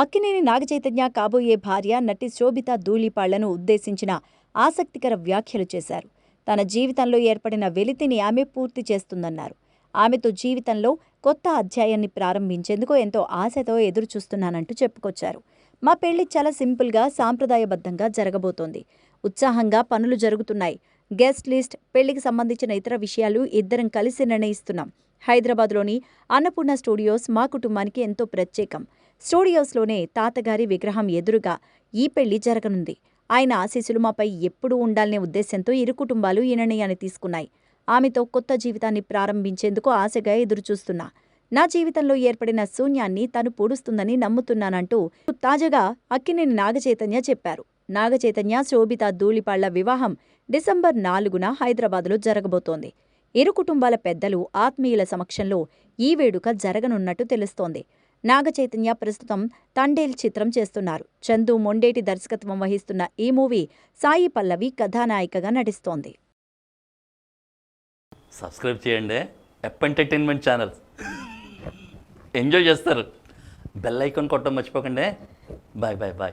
అక్కినేని నాగచైతన్య కాబోయే భార్య నటి శోభిత ధూళిపాళ్ళను ఉద్దేశించిన ఆసక్తికర వ్యాఖ్యలు చేశారు. తన జీవితంలో ఏర్పడిన వెలితిని ఆమె పూర్తి చేస్తుందన్నారు. ఆమెతో జీవితంలో కొత్త అధ్యాయాన్ని ప్రారంభించేందుకు ఎంతో ఆశతో ఎదురుచూస్తున్నానంటూ చెప్పుకొచ్చారు. మా పెళ్ళి చాలా సింపుల్గా సాంప్రదాయబద్ధంగా జరగబోతోంది. ఉత్సాహంగా పనులు జరుగుతున్నాయి. గెస్ట్ లిస్ట్ పెళ్ళికి సంబంధించిన ఇతర విషయాలు ఇద్దరం కలిసి నిర్ణయిస్తున్నాం. హైదరాబాద్లోని అన్నపూర్ణ స్టూడియోస్ మా కుటుంబానికి ఎంతో ప్రత్యేకం. స్టూడియోస్లోనే తాతగారి విగ్రహం ఎదురుగా ఈ పెళ్ళి జరగనుంది. ఆయన ఆశీస్సులు మాపై ఎప్పుడూ ఉండాలనే ఉద్దేశంతో ఇరు కుటుంబాలు ఈ నిర్ణయాన్ని తీసుకున్నాయి. ఆమెతో కొత్త జీవితాన్ని ప్రారంభించేందుకు ఆశగా ఎదురుచూస్తున్నా. నా జీవితంలో ఏర్పడిన శూన్యాన్ని తను పూడుస్తుందని నమ్ముతున్నానంటూ తాజాగా అక్కినేని నాగచైతన్య చెప్పారు. నాగచైతన్య శోభిత ధూళిపాళ్ళ వివాహం డిసెంబర్ నాలుగున హైదరాబాద్లో జరగబోతోంది. ఇరు కుటుంబాల పెద్దలు ఆత్మీయుల సమక్షంలో ఈ వేడుక జరగనున్నట్టు తెలుస్తోంది. నాగచైతన్య ప్రస్తుతం తండేల్ చిత్రం చేస్తున్నారు. చందు మొండేటి దర్శకత్వం వహిస్తున్న ఈ మూవీ సాయి పల్లవి కథానాయికగా నటిస్తోంది. సబ్స్క్రైబ్ చేయండి. F entertainment channel. ఎంజాయ్ చేస్తారు. బెల్ ఐకాన్ కొట్టడం మర్చిపోకండి. Bye bye bye.